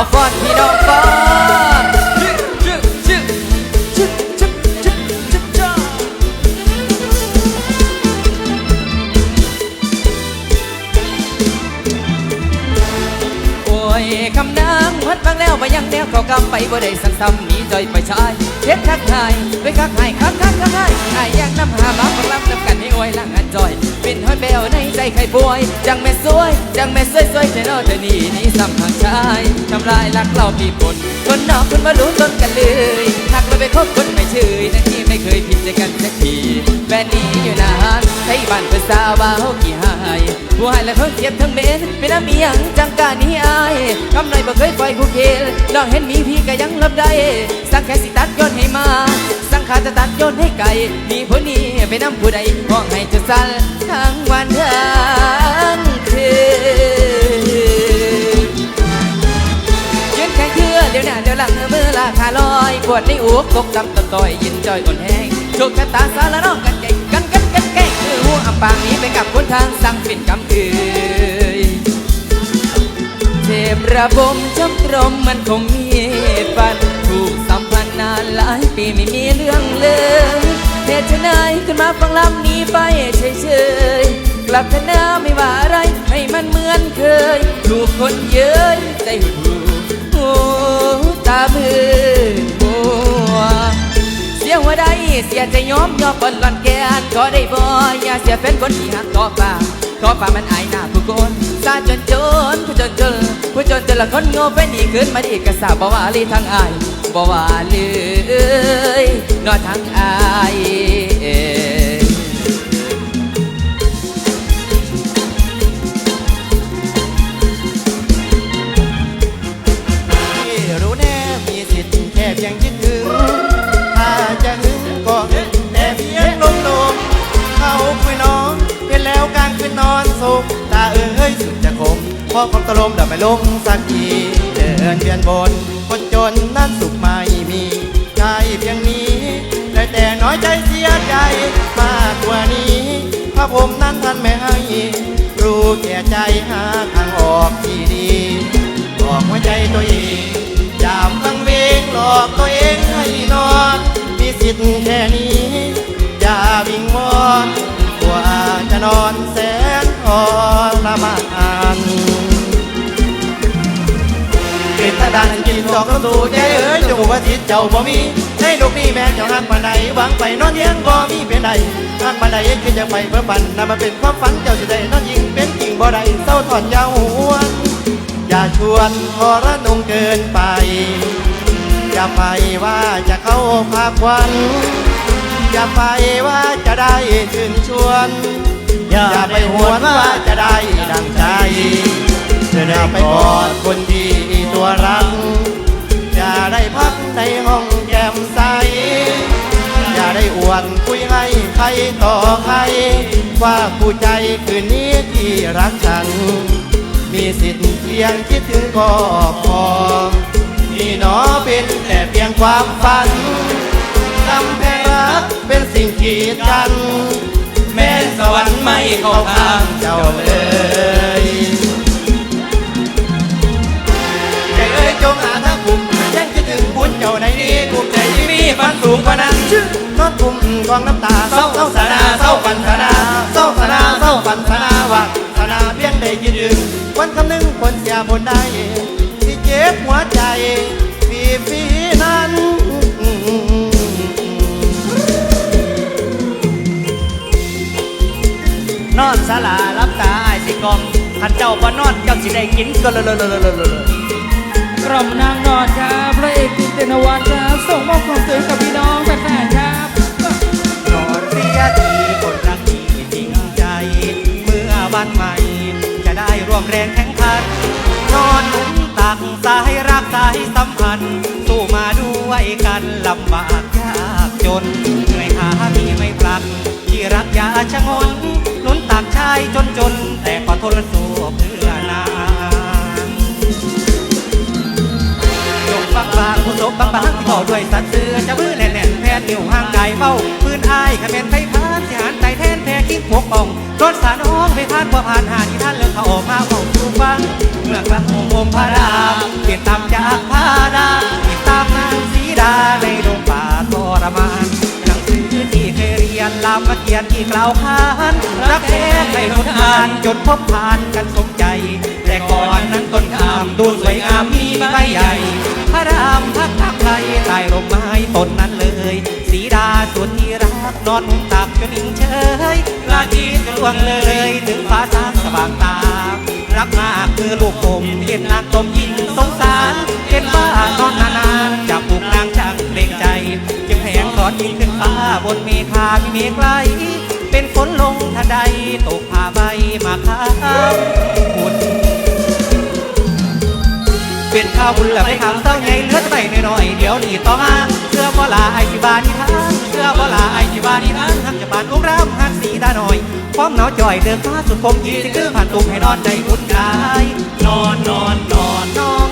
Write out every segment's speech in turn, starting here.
าวฟอนพี่น้องฟอนโอ้ยคำนางพัดฟังแล้วมายังแนวเขากำไปบ่ได้สั่งซ้ำหนีจอยไปชายเฮ็ดคักหายไปคักหายคักคักคักหายหายอยากนำหามาฟังลำนำกันให้โอ้ยลังอันจอย ในใจใครป่วย จังแม่สวย จังแม่สวยสวยเธอเนอเธอนี่นี่ซ้ำทางชายทำลายรักเราปีปนคนนอกคนมารู้ต้นกันเลยหักเราไปคบคนไม่ชื่อนั่นที่ไม่เคยผิดใจกันสักที แฟนหนี้อยู่นานให้บ้านเพื่อสาวบ่ากี่หายผู้ให้และคนเจ็บทั้งเมนเป็นน้ำเมียงจังการนี้อายคำหน่อยบ่เคยปล่อยคู่เคลลองเห็นมีพี่ก็ยังรับได้ สั่งแค่สิตัดย้อนให้มา สั่งขาจะตัดย้อนให้ไกลมีผู้นี้ไปนำผู้ใดห้องให้จะสั่นทั้งวันทั้งคืนยืนแข่งเคือเดี๋ยวหน้าเดี๋ยวหลังมือลาคาลอยปวดในอกตกดำตะต่อยยินจอยอ่อนแห้งโชคชะตาสารน้องกัน แก่งคือหัวอับปางนี้ไปกับคนทางสั่งเป็นกำเอ่ยเจ็บระบมช้ำตรมมันคงมีฟันถูกสัมพันธ์นานหลายปีไม่มีเรื่องเลยเหตุไฉนขึ้นมาฟังลำนี้ไปเฉยๆกลับเถอะน้าไม่ว่าอะไรให้มันเหมือนเคยถูกคนเย้ยใจหุดหูโอ้ตามือเสียหัวใดเสียใจยอมยอมปนหลอน ขอได้บ่อย่าเสียแฟนคนที่หักต่อปาต่อฟ้ามันอายหน้าผู้คนซาจนจนผู้จนจนผู้จนจนละคนโง่เป็นดีขึ้นมาดีกระสาบ่ว่าลีทางอายบ่ว่าเลยนอทางอายเอ่ย สุดจะคมพราะความตะลมดับไม่ลงสักทีเดินเวียนบนคนจนนั้นสุขไม่มีใจเพียงนี้ได้แต่น้อยใจเสียใจมากกว่านี้พระผมนั้นท่านไม่ให้รู้แก่ใจหาทางออกที่ดีบอกหัวใจตัวเองยามฟังเวงหลอกตัวเองให้นอนมีสิทธิ์แค่นี้ อย่าวิงวอนกว่าจะนอนแสน รมานเป็นตาดันกินดอกกระตูใจเอ้ยจงว่าจิตเจ้าบ่มีในโลกนี้แม้เจ้าหักปานใดหวังไปนอนเที่ยงบ่มีเป็นใดหักปานใดคือจะไปเพื่อฝันนั่นมันเป็นความฝันเจ้าสิได้นอนยิงเป็นจริงบ่ได้เศร้าถอนยาวหวนอย่าชวนทรนงเกินไป อย่าไปว่าจะเข้าภาควันอย่าไปว่าจะได้ชื่นชวน อย่าไปหวนว่าจะได้ดังใจจะได้ไปกอดคนที่ตัวรักอย่าได้พักในห้องแก้มใส อย่าได้อวดคุยให้ใครต่อใคร ว่าผู้ใจคืนนี้ที่รักฉัน มีสิทธิ์เพียงคิดถึงก็พอนี่หนอเป็นแต่เพียงความฝันกำแพงรักเป็นสิ่งกีดกัน ไม่เข้าข้างเจ้าเลยใจเอ้ยจงหาทางคุมยังคิดถึงบุญเจ้าในนี้กลุ่มใจที่มีฝันสูงกว่านั้นชื่อนอนกลุ่มกองน้ำตาเศร้าเศร้าสานาเศร้าปันสนาเศร้าสานาเศร้าปันสนาว่าสานาเพียงได้ยืนยืนวันคำนึงคนเสียบนได้ที่เจ็บหัวใจ นอนสลารับตาอายสิกองขันเจ้าบ่นอนเจ้าสิได้กินก็เลยเลยเลยเลยเลยกล่อมนางนอนครับพระเอกติเตนวัฒน์ครับส่งมอบความสวยกับพี่น้องแฟนๆครับนอนเสียทีคนรักดีจริงใจ เมื่อวันใหม่ จะได้ร่วมแรงแข่งขันนอนหนุนตักสายรักสายสัมพันธ์สู้มาด้วยกันลำบากยากจนเหนื่อยขามีไม่พลันที่รักอย่าชะงนากชายจนจน แต่ก็ทนสู้เพื่อนางยกบักบางผู้ศพบางบางที่บอกด้วยสัตว์เสือจะมือแน่นแน่นแทนนิ้วห่างใดเมาพื้นอายขมันไฟพานสิหารใจแทนแท้คิ้งพวกอ่องรถสารอ้องไปพานกว่าผ่านหาที่ท่านเลือกเขาออกมาของสู่ฟังเมื่อกลับโอมพระรามเปลี่ยนตามจากพาดาตินตามนางสีดาในดงป่าทรมาน จกระเทียนกีกล่าวขานรักแท้ให้ทนทานจนพบผ่านกันสมใจ แต่ก่อนนั้นต้นขามดูสวยงามมีใบใหญ่ พระรามพักทักไทยใต้ร่มไม้ต้นนั้นเลยสีดาส่วนที่รักนอนมุมตักจนนิ่งเฉยลาทีจะล่วงเลยถึงฟ้าสางสว่างตารักมากคือลูกผมเห็นนางตมยิ่งสงสารเห็นว่านอนนานๆจะปลุกนางช่างเกรงใจ จึงแหงสอนยิงขึ้น ฟ้าบนเมฆามีเมฆไกล เป็นฝนลงทันใดตกผ้าใบมาค้างบุญเป็นข้าวบุญแล้วไปทำเต้าใหญ่เลือแต่ใบน้อยๆเดี๋ยวนี้ต่อมาเสื้อบ่ลาไอจิบานิทานเสื้อบ่ลาไอจิบานิทานทักจะบานอุ้มรำหันสีตาหน่อยความหนาวจ่อยเดินฟ้าสุดคมยีสิคือผ่านตุ้มให้นอนใจอุ่นกายนอนนอนนอนนอง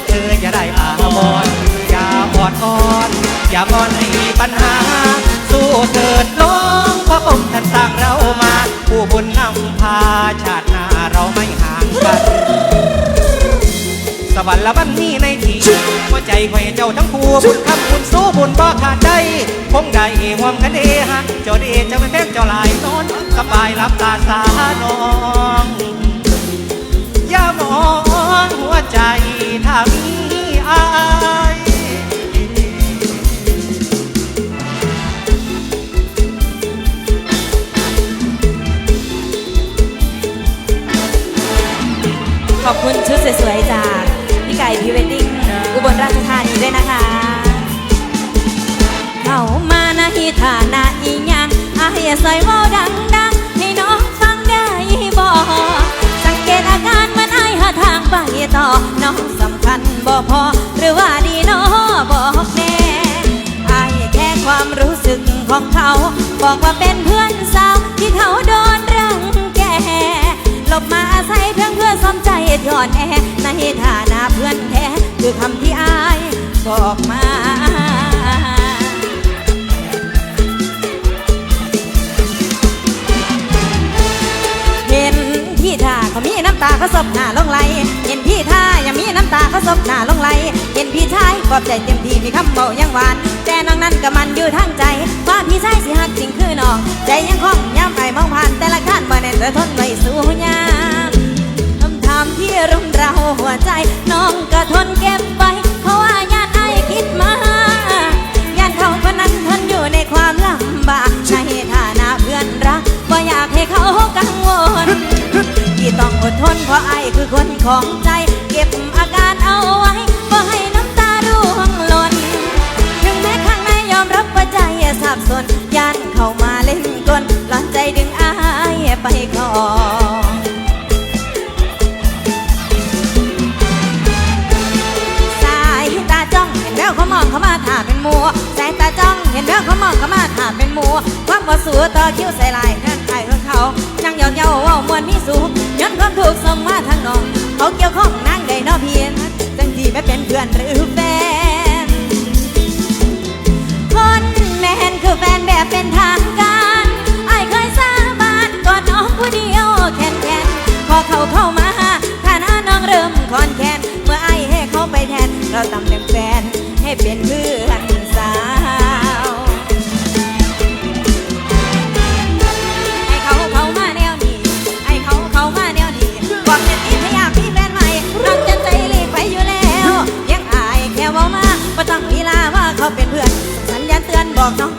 วรรค์ละบันนี้ในทีหัวใจคอยเจ้าทั้งคู่บุญคำบุญสู้บุญบ่ขาดใจคงได้ห่วมกันเดฮะเจ้าเดเจ้าไม่แพ้เจ้าลายนอนสบายรับตาสาน้องอย่ามองหัวใจถ้ามีอายขอบคุณชุดสวยๆจา กพี่ไก่พรีเวดดิ้งอุบลราชธานีด้วยนะคะ เข้ามาในะฐานะอีหยังอาเฮียใส่เว่าดังๆให้น้องฟังได้บ่สังเกตอาการมันอายหาทางไปต่อ น้องสำคัญบ่พอ หรือว่าดีน้อบอกแน่อายแค่ความรู้สึกของเขา บอกว่าเป็นเพื่อนสาวที่เขาโดนรังแกหลบมาอาศัยเพียงเพื่อสมใจถอนแอในฐานะเพื่อน คือคำที่อายบอกมาเห็นที่ท่าเขามีน้ำตาเขาซบหน้าลงไหลเห็นที่ท่ายังมีน้ำตาเขาซบหน้าลงไหลเห็นพี่ชายปลอบใจเต็มที่มีคำเบายังหวาน แต่น้องนั้นก็มันอยู่ทางใจว่าพี่ชายสิหักจริงคือน้อง ใจยังคล่องย้ำไปมองผ่านแต่ละขั้นบ่แน่นแต่ทนไว้สู้ยามคำถามที่ รุมเราหัวใจ น้องก็ทนเก็บไปเพราะว่าญาติไอคิดมา ว่าสัวต่อคิ้วใส่ลายนั่นไอ้ของเขายังเยาเยาว่ามวนมีสูงย้อนความถูกส่งมาทางน้อง เขาเกี่ยวข้องนางใดนอเพียนจังที่ไม่เป็นเพื่อนหรือแฟน คนแมนคือแฟนแบบเป็นทางการไอ้เคยสาบานกอดน้องผู้เดียวแค้นแค้นพอเขาเข้ามาฐานะน้องเริ่มคอนแคนเมื่อไอ้ให้เขาไปแทน เราตำแหน่งแฟนให้เป็นเพื่อ 啊